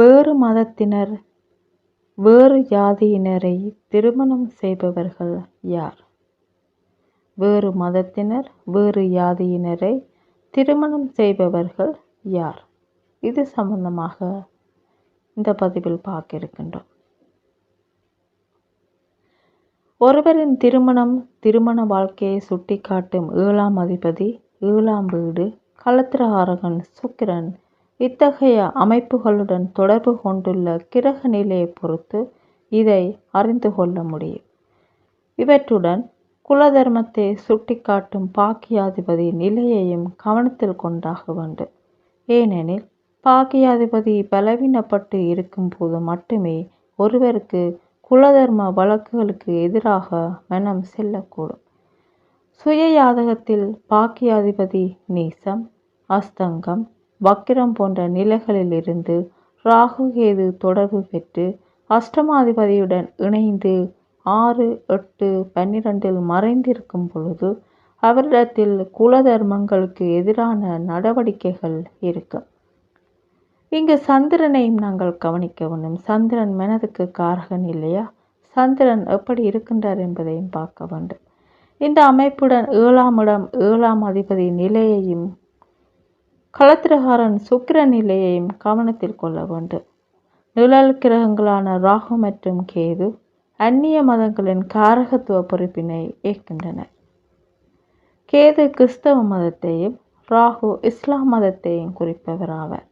வேறு மதத்தினர் வேறு ஜாதியினரை திருமணம் செய்பவர்கள் யார்? வேறு மதத்தினர் வேறு ஜாதியினரை திருமணம் செய்பவர்கள் யார்? இது சம்பந்தமாக இந்த பதிவில் பார்க்க இருக்கின்றோம். ஒருவரின் திருமணம் திருமண வாழ்க்கையை சுட்டிக்காட்டும் ஏழாம் அதிபதி ஏழாம் வீடு களத்திரகாரகன் சுக்கிரன் இத்தகைய அமைப்புகளுடன் தொடர்பு கொண்டுள்ள கிரக நிலையை பொறுத்து இதை அறிந்து கொள்ள முடியும். இவற்றுடன் குலதர்மத்தை சுட்டிக்காட்டும் பாக்கியாதிபதி நிலையையும் கவனத்தில் கொண்டாக வேண்டும். ஏனெனில் பாக்கியாதிபதி பலவீனப்பட்டு இருக்கும்போது மட்டுமே ஒருவருக்கு குலதர்ம வழக்குகளுக்கு எதிராக மனம் செல்லக்கூடும். சுய யாதகத்தில் பாக்கியாதிபதி நீசம் அஸ்தங்கம் வக்கிரம் போன்ற நிலைகளிலிருந்து ராகு கேது தொடர்பு பெற்று அஷ்டமாதிபதியுடன் இணைந்து ஆறு எட்டு பன்னிரெண்டில் மறைந்திருக்கும் பொழுது அவரிடத்தில் குலதர்மங்களுக்கு எதிரான நடவடிக்கைகள் இருக்கும் இங்கு சந்திரனையும் நாங்கள் கவனிக்க வேண்டும். சந்திரன் மனதுக்கு காரகன் இல்லையா? சந்திரன் எப்படி இருக்கின்றார் என்பதையும் பார்க்க வேண்டும். இந்த அமைப்புடன் ஏழாம் இடம் ஏழாம் அதிபதி நிலையையும் கலத்திரகாரன் சுக்கிர நிலையையும் கவனத்தில் கொள்ள வேண்டும். நிழல் கிரகங்களான ராகு மற்றும் கேது அந்நிய மதங்களின் காரகத்துவ பொறுப்பினை ஏற்கின்றன. கேது கிறிஸ்தவ மதத்தையும் ராகு இஸ்லாம் மதத்தையும் குறிப்பவராவர்.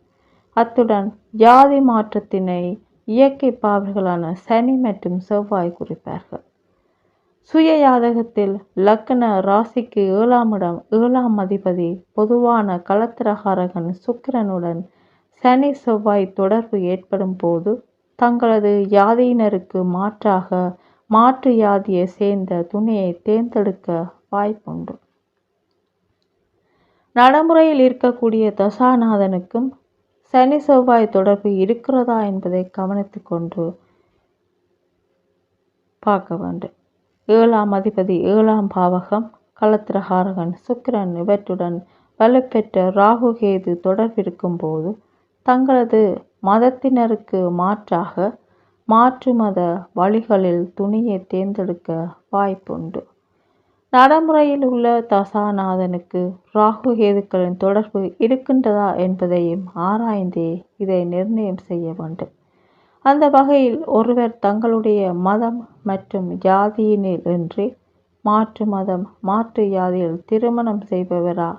அத்துடன் ஜாதி மாற்றத்தினை இயற்கை பாவர்களான சனி மற்றும் செவ்வாய் குறிப்பார்கள். சுய யாதகத்தில் லக்ன ராசிக்கு ஏழாம் இடம் ஏழாம் அதிபதி பொதுவான களத்திரகாரகன் சுக்கிரனுடன் சனி செவ்வாய் தொடர்பு ஏற்படும் போது தங்களது யாதியினருக்கு மாற்றாக மாற்று யாதியை சேர்ந்த துணையை தேர்ந்தெடுக்க வாய்ப்புண்டு. நடைமுறையில் இருக்கக்கூடிய தசாநாதனுக்கும் சனி செவ்வாய் தொடர்பு இருக்கிறதா என்பதை கவனித்துக்கொண்டு பார்க்க வேண்டும். ஏழாம் அதிபதி ஏழாம் பாவகம் களத்திரகாரகன் சுக்கிரன் இவற்றுடன் வலுப்பெற்ற ராகு கேது தொடர்பிருக்கும் போது தங்களது மதத்தினருக்கு மாற்றாக மாற்று மத வழிகளில் துணியை தேர்ந்தெடுக்க வாய்ப்புண்டு. நடைமுறையில் உள்ள தசாநாதனுக்கு ராகு கேதுக்களின் தொடர்பு இருக்கின்றதா என்பதையும் ஆராய்ந்தே இதை நிர்ணயம் செய்ய வேண்டும். அந்த வகையில் ஒருவர் தங்களுடைய மதம் மற்றும் ஜாதியினில் இன்றி மாற்று மதம் மாற்று ஜாதியில் திருமணம் செய்பவரா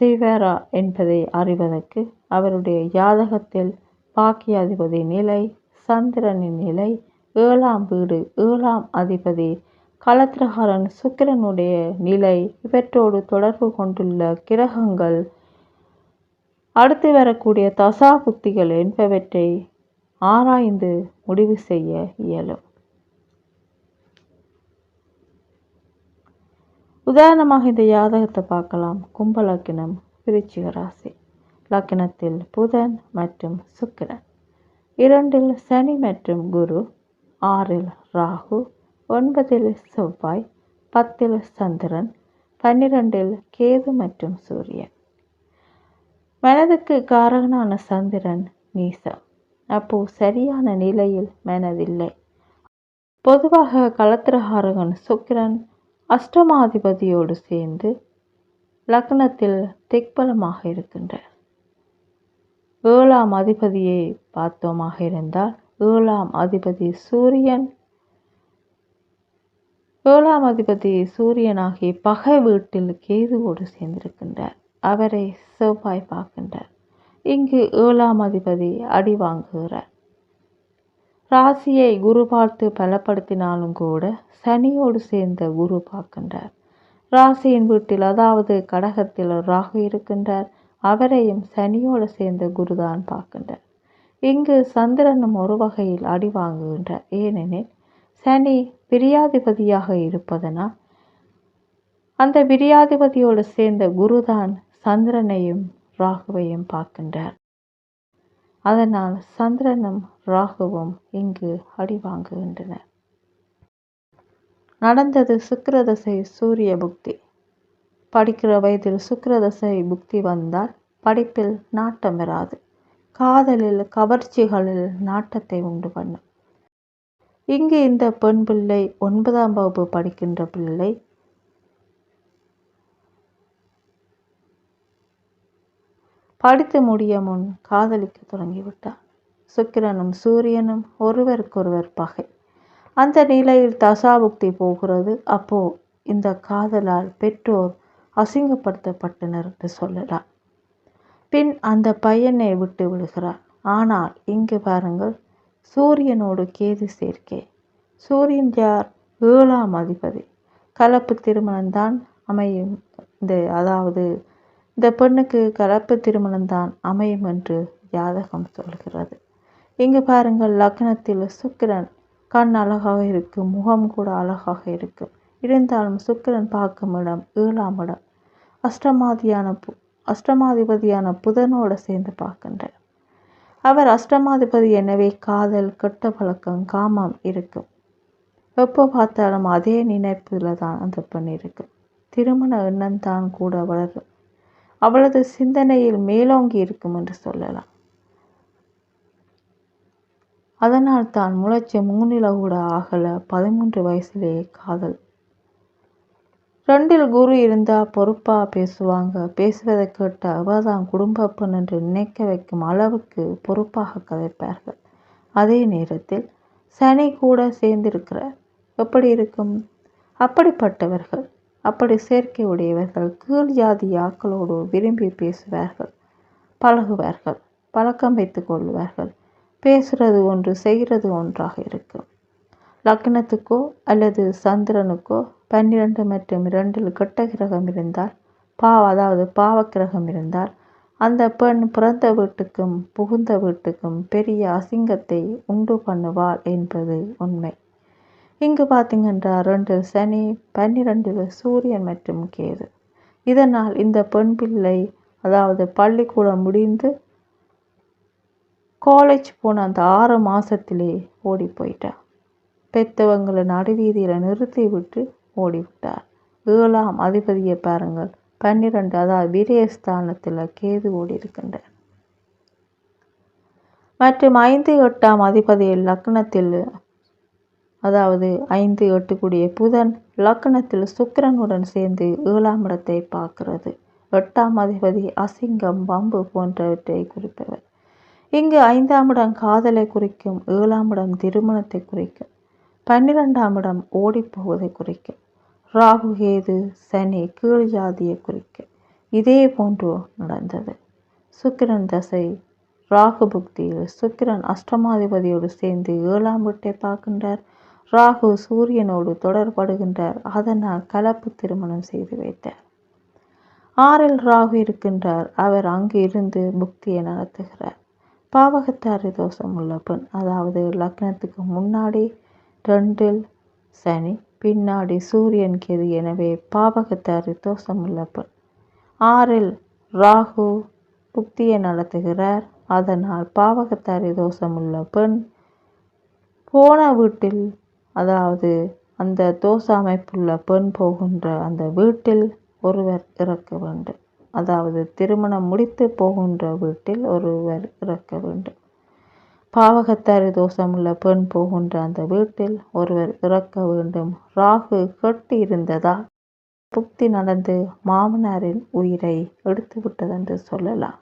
செய்வாரா என்பதை அறிவதற்கு அவருடைய ஜாதகத்தில் பாக்கியாதிபதி நிலை சந்திரனின் நிலை ஏழாம் வீடு ஏழாம் அதிபதி கலத்திரகாரன் சுக்கிரனுடைய நிலை இவற்றோடு தொடர்பு கொண்டுள்ள கிரகங்கள் அடுத்து வரக்கூடிய தசா புத்திகள் என்பவற்றை ஆராய்ந்து முடிவு செய்ய இயலும். உதாரணமாக இந்த ஜாதகத்தை பார்க்கலாம். கும்பலக்கினம் விருச்சிக ராசி. லக்கினத்தில் புதன் மற்றும் சுக்கிரன். இரண்டில் சனி மற்றும் குரு ஆறில் ராகு ஒன்பதில் செவ்வாய் பத்தில் சந்திரன் பன்னிரண்டில் கேது மற்றும் சூரியன். மனதுக்கு காரகனான சந்திரன் நீசம் அப்போ சரியான நிலையில் மனதில்லை. பொதுவாக களத்திரகாரகன் சுக்கிரன் அஷ்டமாதிபதியோடு சேர்ந்து லக்னத்தில் திக்பலமாக இருக்கின்றார். ஏழாம் அதிபதியை பார்த்தோமாக இருந்தால் ஏழாம் அதிபதி சூரியன் ஏழாம் அதிபதி சூரியனாகிய பகை வீட்டில் கேதுவோடு சேர்ந்திருக்கின்றார். அவரை செவ்வாய் பார்க்கின்றார். இங்கு ஏழாம் அதிபதி அடி வாங்குகிறார் ராசியை குரு பார்த்து பலப்படுத்தினாலும் கூட சனியோடு சேர்ந்த குரு பார்க்கின்றார். ராசியின் வீட்டில் அதாவது கடகத்தில் ராகு இருக்கின்றார். அவரையும் சனியோடு சேர்ந்த குருதான் பார்க்கின்றார். இங்கு சந்திரனும் ஒரு வகையில் அடி வாங்குகின்றார் ஏனெனில் சனி பிரியாதிபதியாக இருப்பதனால் அந்த பிரியாதிபதியோடு சேர்ந்த குருதான் சந்திரனையும் ராகுவையும் பார்க்கின்றார். அதனால் சந்திரனும் ராகுவும் இங்கு அடி வாங்குகின்றனர். நடந்தது சுக்கிரதசை சூரிய புக்தி. படிக்கிற வயதில் சுக்கிரதசை புக்தி வந்தால் படிப்பில் நாட்டம் வராது. காதலில் கவர்ச்சிகளில் நாட்டத்தை உண்டு பண்ணும். இங்கு இந்த பெண் பிள்ளை ஒன்பதாம் வகுப்பு படிக்கின்ற பிள்ளை படித்து முடிய முன் காதலிக்க தொடங்கிவிட்டார். சுக்கிரனும் சூரியனும் ஒருவருக்கொருவர் பகை. அந்த நிலையில் தசாபுக்தி போகிறது. அப்போ இந்த காதலால் பெற்றோர் அசிங்கப்படுத்தப்பட்டனர் என்று சொல்லலாம். பின் அந்த பையனை விட்டு விடுகிறார். ஆனால் இங்கு பாருங்கள் சூரியனோடு கேது சேர்க்கை. சூரியன் யார்? ஏழாம் அதிபதி. கலப்பு திருமணம்தான் அமையும். இந்த அதாவது இந்த பெண்ணுக்கு கலப்பு திருமணம்தான் அமையும் என்று ஜாதகம் சொல்கிறது. இங்கு பாருங்கள் லக்னத்தில் சுக்கிரன் கண் அழகாக இருக்கும் முகம் கூட அழகாக இருக்கும். இருந்தாலும் சுக்கிரன் பார்க்கும் இடம் ஏழாம் இடம். அஷ்டமாதியான பு அஷ்டமாதிபதியான புதனோடு சேர்ந்து பார்க்கின்றார். அவர் அஷ்டமாதிபதி எனவே காதல் கெட்ட பழக்கம் காமம் இருக்கும். எப்போ பார்த்தாலும் அதே நினைப்பில் தான் அந்த பெண் இருக்கும். திருமண எண்ணம் தான் கூட வளரும். அவளது சிந்தனையில் மேலோங்கி இருக்கும் என்று சொல்லலாம். அதனால் தான் முளைச்ச மூணில கூட ஆகல. பதிமூன்று வயசுலேயே காதல். ரெண்டில் குரு இருந்தா பொறுப்பா பேசுவாங்க. பேசுவதை கேட்ட அவதான் குடும்ப பெண் என்று நினைக்க வைக்கும் அளவுக்கு பொறுப்பாக கதைப்பார்கள். அதே நேரத்தில் சனி கூட சேர்ந்திருக்கிறார். எப்படி இருக்கும்? அப்படிப்பட்டவர்கள் அப்படி சேர்க்கை உடையவர்கள் கீழ் ஜாதி ஆக்களோடு விரும்பி பேசுவார்கள் பழகுவார்கள் பழக்கம் வைத்து கொள்வார்கள் பேசுறது ஒன்று செய்கிறது ஒன்றாக இருக்கும். லக்னத்துக்கோ அல்லது சந்திரனுக்கோ பன்னிரண்டு மற்றும் இரண்டில் கெட்ட கிரகம் இருந்தால் பாவ அதாவது பாவ கிரகம் இருந்தால் அந்த பெண் பிறந்த வீட்டுக்கும் புகுந்த வீட்டுக்கும் பெரிய அசிங்கத்தை உண்டு பண்ணுவாள் என்பது உண்மை. இங்கு பார்த்தீங்கன்றால் ரெண்டு சனி பன்னிரெண்டில் சூரியன் மற்றும் கேது. இதனால் இந்த பெண் பிள்ளை அதாவது பள்ளிக்கூடம் முடிந்து காலேஜ் போன அந்த ஆறு மாதத்திலே ஓடி போயிட்டா பெத்தவங்களை நடுவீதியில் நிறுத்தி விட்டு ஓடிவிட்டார். ஏழாம் அதிபதியை பாருங்கள் பன்னிரெண்டு அதாவது விரயஸ்தானத்தில் கேது ஓடி இருக்கின்றார் மற்றும் ஐந்து எட்டாம் அதிபதியில் லக்னத்தில் அதாவது ஐந்து எட்டு கூடிய புதன் லக்னத்தில் சுக்கிரனுடன் சேர்ந்து ஏழாம் இடத்தை பார்க்கிறது. எட்டாம் அதிபதி அசிங்கம் பம்பு போன்றவற்றை குறிப்பவர். இங்கு ஐந்தாம் இடம் காதலை குறிக்கும் ஏழாம் இடம் திருமணத்தை குறிக்கும் பன்னிரெண்டாம் இடம் ஓடிப்போவதை குறிக்கும் ராகு கேது சனி கீழ் ஜாதியை குறிக்கும். இதே போன்று நடந்தது. சுக்கிரன் தசை ராகு புக்தியில் சுக்கிரன் அஷ்டமாதிபதியோடு சேர்ந்து ஏழாம் வீட்டை பார்க்கின்றார். ராகு சூரியனோடு தொடர்படுகின்றார். அதனால் கலப்பு திருமணம் செய்து வைத்தார். ஆறில் ராகு இருக்கின்றார். அவர் அங்கு இருந்து புக்தியை நடத்துகிறார். பாவகத்தாரி தோஷம் உள்ள பெண் அதாவது லக்னத்துக்கு முன்னாடி ரெண்டில் சனி பின்னாடி சூரியன் கேது எனவே பாவகத்தாரி தோஷம் உள்ள பெண். ஆறில் ராகு புக்தியை நடத்துகிறார். அதனால் பாவகத்தாரி தோஷம் உள்ள பெண் போன வீட்டில் அதாவது அந்த தோச அமைப்புள்ள பெண் போகின்ற அந்த வீட்டில் ஒருவர் இறக்க வேண்டும். அதாவது திருமணம் முடித்து போகின்ற வீட்டில் ஒருவர் இறக்க வேண்டும். பாவகத்தாரி தோஷமுள்ள பெண் போகின்ற அந்த வீட்டில் ஒருவர் இறக்க வேண்டும். ராகு கெட்டு இருந்ததால் புக்தி நடந்து மாமனாரின் உயிரை எடுத்து விட்டதென்று சொல்லலாம்.